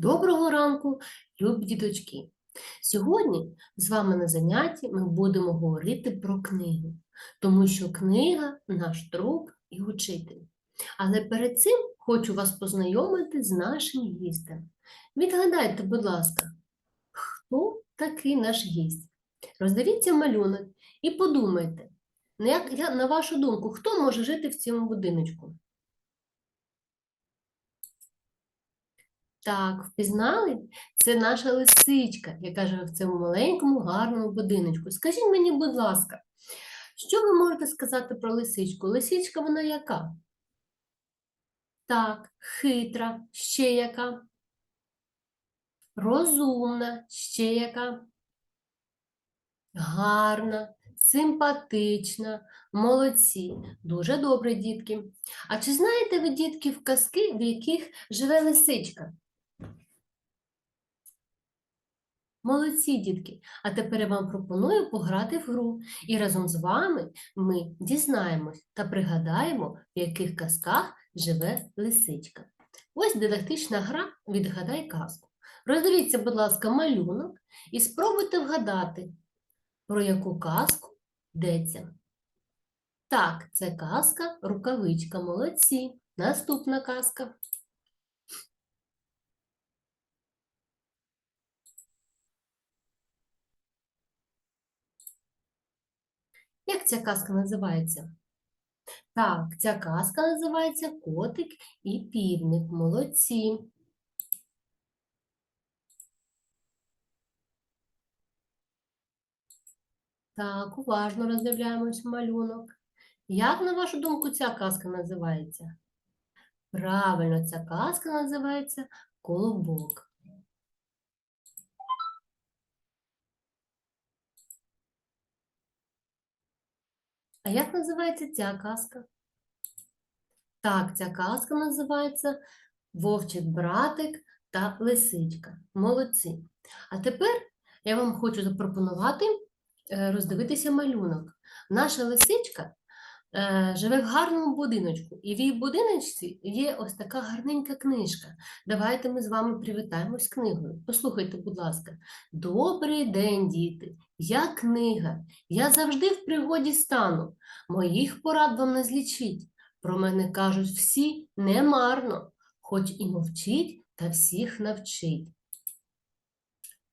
Доброго ранку, любі діточки! Сьогодні з вами на занятті ми будемо говорити про книгу, тому що книга наш друг і учитель. Але перед цим хочу вас познайомити з нашим гістем. Відгадайте, будь ласка, хто такий наш гість? Роздивіться малюнок і подумайте, на на вашу думку, хто може жити в цьому будиночку? Так, впізнали? Це наша лисичка, яка живе в цьому маленькому гарному будиночку. Скажіть мені, будь ласка, що ви можете сказати про лисичку? Лисичка вона яка? Так, хитра, ще яка? Розумна, ще яка? Гарна, симпатична, молодці. Дуже добре, дітки. А чи знаєте ви, дітки, в казки, в яких живе лисичка? Молодці, дітки! А тепер я вам пропоную пограти в гру. І разом з вами ми дізнаємось та пригадаємо, в яких казках живе лисичка. Ось дидактична гра «Відгадай казку». Роздивіться, будь ласка, малюнок і спробуйте вгадати, про яку казку йдеться. Так, це казка Рукавичка. Молодці. Наступна казка. Як ця казка називається? Так, ця казка називається Котик і півник. Молодці. Так, уважно роздивляємось малюнок. Як, на вашу думку, ця казка називається? Правильно, ця казка називається Колобок. А як називається ця казка? Так, ця казка називається Вовчик братик та лисичка. Молодці. А тепер я вам хочу запропонувати е, роздивитися малюнок. Наша лисичка живе в гарному будиночку, і в її будиночці є ось така гарненька книжка. Давайте ми з вами привітаємось книгою. Послухайте, будь ласка. Добрий день, діти! Я книга, я завжди в пригоді стану. Моїх порад вам не злічить. Про мене кажуть всі немарно, хоч і мовчить та всіх навчить.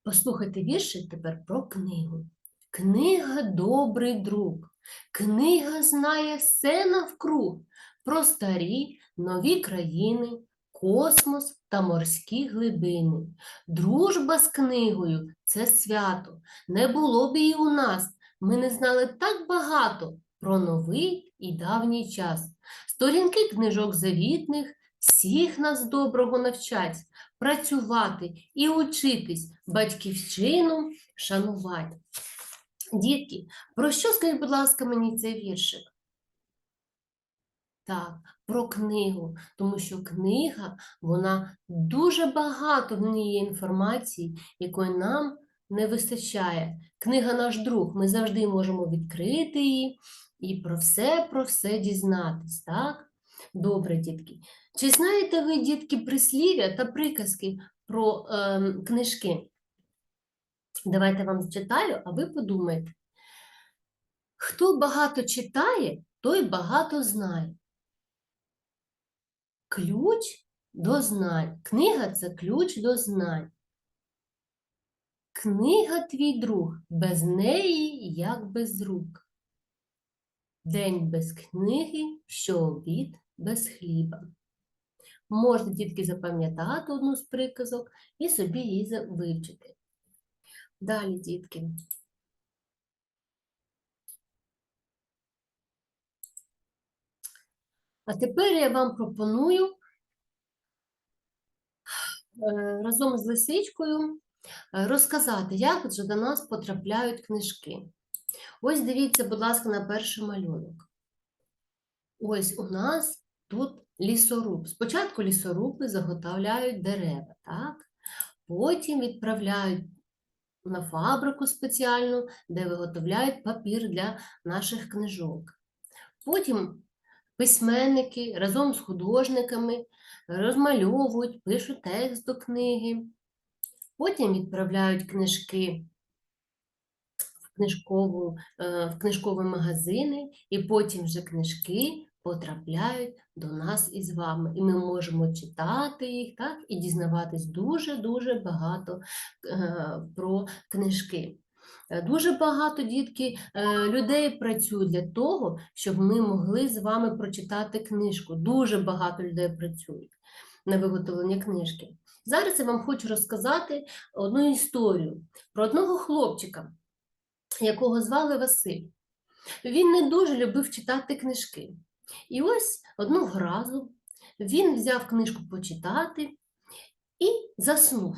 Послухайте вірші тепер про книгу. Книга добрий друг. Книга знає все навкруг про старі, нові країни, космос та морські глибини. Дружба з книгою це свято. Не було б її у нас. Ми не знали так багато про новий і давній час. Сторінки книжок завітних всіх нас доброго навчать, працювати і учитись, батьківщину шанувати. Дітки, про що скажіть, будь ласка, мені цей віршик? Так, про книгу, тому що книга, вона дуже багато в ній є інформації, якої нам не вистачає. Книга наш друг, ми завжди можемо відкрити її і про все, про все дізнатись, так? Добре, дітки. Чи знаєте ви, дітки, прислів'я та приказки про ем, книжки? Давайте вам зачитаю, а ви подумайте. Хто багато читає, той багато знає. Ключ до знань. Книга це ключ до знань. Книга твій друг, без неї, як без рук. День без книги, що обід без хліба. Можна тільки запам'ятати одну з приказок і собі її вивчити. Далі, дітки. А тепер я вам пропоную е, разом з лисичкою е, розказати, як же до нас потрапляють книжки. Ось дивіться, будь ласка, на перший малюнок. Ось у нас тут лісоруб. Спочатку лісоруби заготовляють дерева, так? Потім відправляють на фабрику спеціальну, де виготовляють папір для наших книжок. Потім письменники разом з художниками розмальовують, пишуть текст до книги, потім відправляють книжки в, книжкову, е, в книжкові магазини, і потім вже книжки потрапляють до нас із вами. І ми можемо читати їх так, і дізнаватись дуже-дуже багато е, про книжки. Е, Дуже багато дітки е, людей працюють для того, щоб ми могли з вами прочитати книжку. Дуже багато людей працюють на виготовлення книжки. Зараз я вам хочу розказати одну історію про одного хлопчика, якого звали Василь. Він не дуже любив читати книжки. І ось одного разу він взяв книжку почитати і заснув.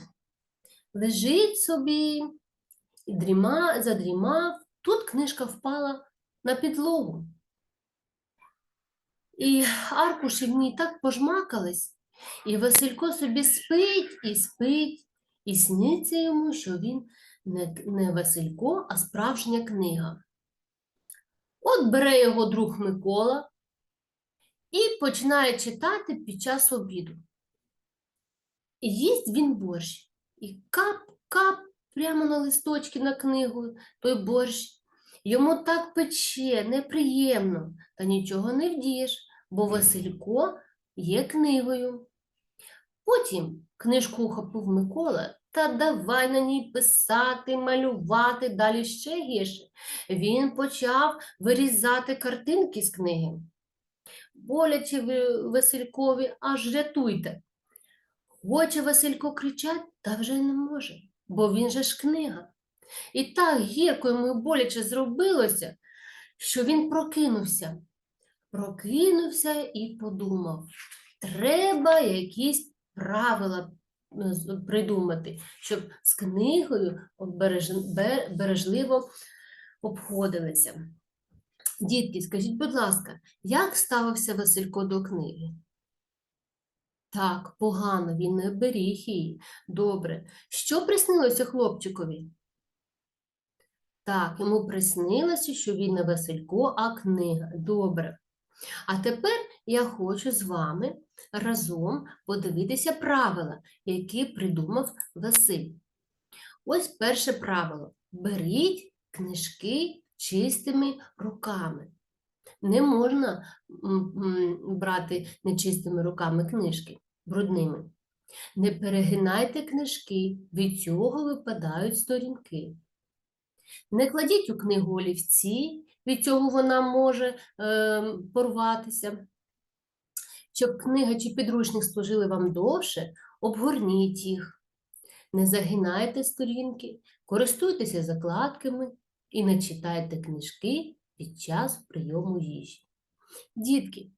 Лежить собі, і дріма, задрімав, тут книжка впала на підлогу. І аркуші в ній так пожмакались, і Василько собі спить і спить, і сниться йому, що він не, не Василько, а справжня книга. От бере його друг Микола і починає читати під час обіду. І їсть він борщ. І кап-кап прямо на листочки на книгу той борщ. Йому так пече, неприємно, та нічого не вдієш, бо Василько є книгою. Потім книжку ухопив Микола та давай на ній писати, малювати, далі ще гірше. Він почав вирізати картинки з книги. Боляче Василькові, аж рятуйте. Хоче Василько кричать, та вже не може, бо він же ж книга. І так гірко йому боляче зробилося, що він прокинувся. Прокинувся і подумав, треба якісь правила е, придумати, щоб з книгою бережливо обходилися. Дітки, скажіть, будь ласка, як ставився Василько до книги? Так, погано, він не беріг її. Добре. Що приснилося хлопчикові? Так, йому приснилося, що він не Василько, а книга. Добре. А тепер я хочу з вами разом подивитися правила, які придумав Василь. Ось перше правило. Беріть книжки чистими руками. Не можна брати нечистими руками книжки, брудними. Не перегинайте книжки, від цього випадають сторінки. Не кладіть у книгу олівці, від цього вона може е, порватися. Щоб книга чи підручник служили вам довше, обгорніть їх. Не загинайте сторінки, користуйтеся закладками і не читайте книжки під час прийому їжі. Дітки,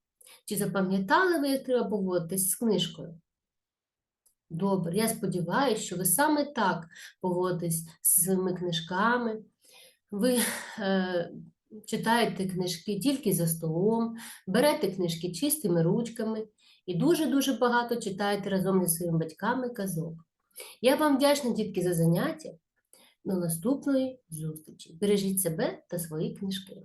чи запам'ятали ви, як треба поводитись з книжкою? Добре, я сподіваюся, що ви саме так поводитесь з своїми книжками. Ви е, читаєте книжки тільки за столом, берете книжки чистими ручками і дуже-дуже багато читаєте разом зі своїми батьками казок. Я вам вдячна, дітки, за заняття. До наступної зустрічі. Бережіть себе та свої книжки.